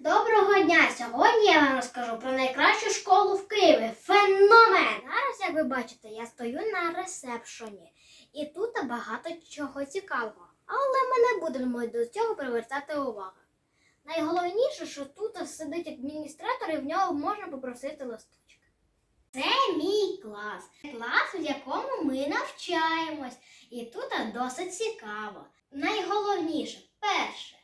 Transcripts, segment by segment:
Доброго дня! Сьогодні я вам розкажу про найкращу школу в Києві. Феномен! Зараз, як ви бачите, я стою на ресепшені. І тут багато чого цікавого. Але ми не будемо до цього привертати увагу. Найголовніше, що тут сидить адміністратор і в нього можна попросити листочок. Це мій клас. Клас, в якому ми навчаємось. І тут досить цікаво. Найголовніше, перше,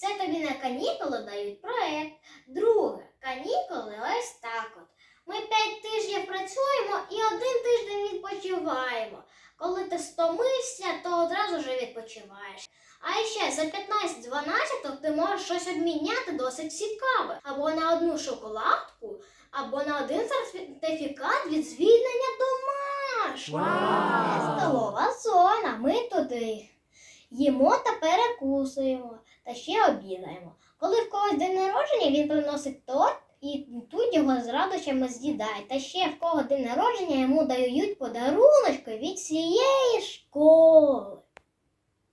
це тобі на канікули дають проект. Друге, канікули ось так от. Ми п'ять тижнів працюємо і один тиждень відпочиваємо. Коли ти стомився, то одразу вже відпочиваєш. А ще за 15-12 ти можеш щось обміняти досить цікаве. Або на одну шоколадку, або на один сертифікат від звільнення домаш. Вау! Столова зона. Ми туди їмо та перекусуємо, та ще обідаємо. Коли в когось день народження, він приносить торт і тут його з радощами з'їдають. Та ще в кого день народження йому дають подаруночки від всієї школи.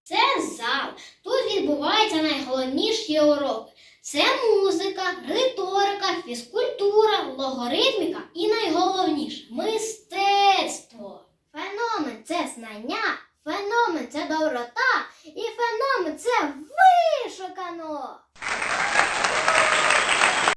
Це зал. Тут відбуваються найголовніші уроки. Це музика, риторика, фізкультура, логоритміка і найголовніше мистецтво. Феномен це знання, феномен це доброта,